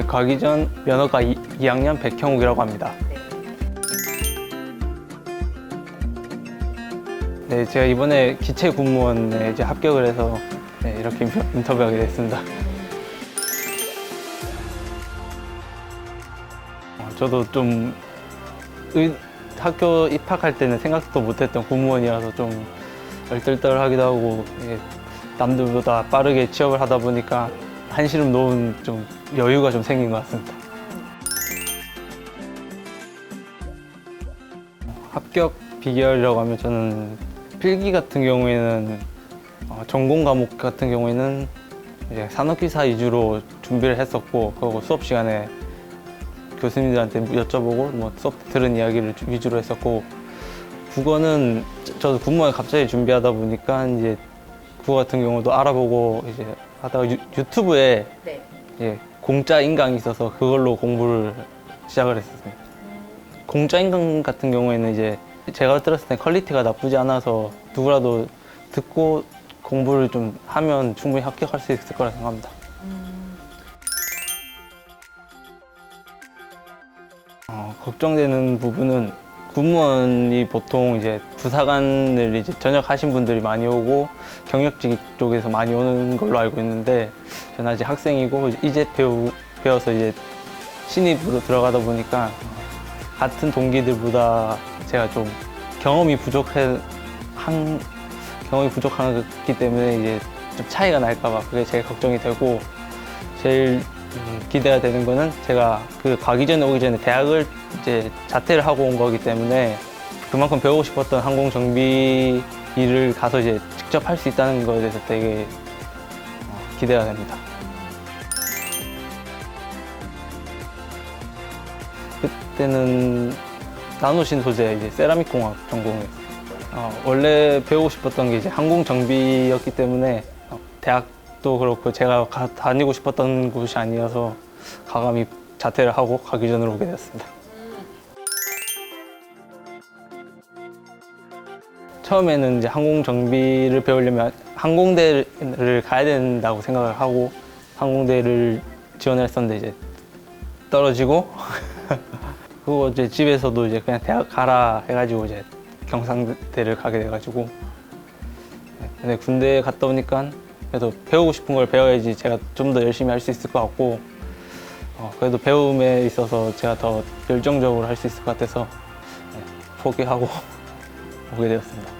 네, 가기 전 면허가 2, 2학년 백형욱이라고 합니다. 네, 제가 이번에 기체 공무원에 이제 합격을 해서 네, 이렇게 인터- 인터뷰하게 됐습니다. 어, 저도 좀 의- 학교 입학할 때는 생각도 못했던 공무원이라서 좀 얼떨떨하기도 하고 이게 남들보다 빠르게 취업을 하다 보니까 한시름 놓은 좀 여유가 좀 생긴 것 같습니다. 합격 비결이라고 하면 저는 필기 같은 경우에는 어, 전공 과목 같은 경우에는 이제 산업기사 위주로 준비를 했었고 그리고 수업 시간에 교수님들한테 여쭤보고 뭐 수업 때 들은 이야기를 주- 위주로 했었고 국어는 저- 저도 국문을 갑자기 준비하다 보니까 이제 국어 같은 경우도 알아보고 이제 하다가 유, 유튜브에 네. 예, 공짜 인강이 있어서 그걸로 공부를 시작을 했었습니다. 공짜 인강 같은 경우에는 이제 제가 들었을 때 퀄리티가 나쁘지 않아서 누구라도 듣고 공부를 좀 하면 충분히 합격할 수 있을 거라 생각합니다. 어, 걱정되는 부분은 군무원이 보통 이제 부사관을 이제 전역하신 분들이 많이 오고 경력직 쪽에서 많이 오는 걸로 알고 있는데 저는 아직 학생이고 이제 배우, 배워서 이제 신입으로 들어가다 보니까 같은 동기들보다 제가 좀 경험이 부족해 한 경험이 부족하기 때문에 이제 좀 차이가 날까봐 그게 제일 걱정이 되고 제일 음, 기대가 되는 거는 제가 그 가기 전에 오기 전에 대학을 이제 자퇴를 하고 온 거기 때문에 그만큼 배우고 싶었던 항공 정비 일을 가서 이제 직접 할 수 있다는 거에 대해서 되게 어, 기대가 됩니다. 그때는 나노신 소재 이제 세라믹 공학 전공이었어요. 어, 원래 배우고 싶었던 게 이제 항공 정비였기 때문에 어, 대학 도 그렇고 제가 가- 다니고 싶었던 곳이 아니어서 가감히 자퇴를 하고 가기 전으로 오게 되었습니다. 처음에는 이제 항공 정비를 배우려면 항공대를 가야 된다고 생각을 하고 항공대를 지원을 했었는데 이제 떨어지고 그거 이제 집에서도 이제 그냥 대학 가라 해가지고 이제 경상대를 가게 돼가지고 네, 근데 군대 갔다 오니까 그래도 배우고 싶은 걸 배워야지 제가 좀 더 열심히 할 수 있을 것 같고 어, 그래도 배움에 있어서 제가 더 열정적으로 할 수 있을 것 같아서 네, 포기하고 오게 되었습니다.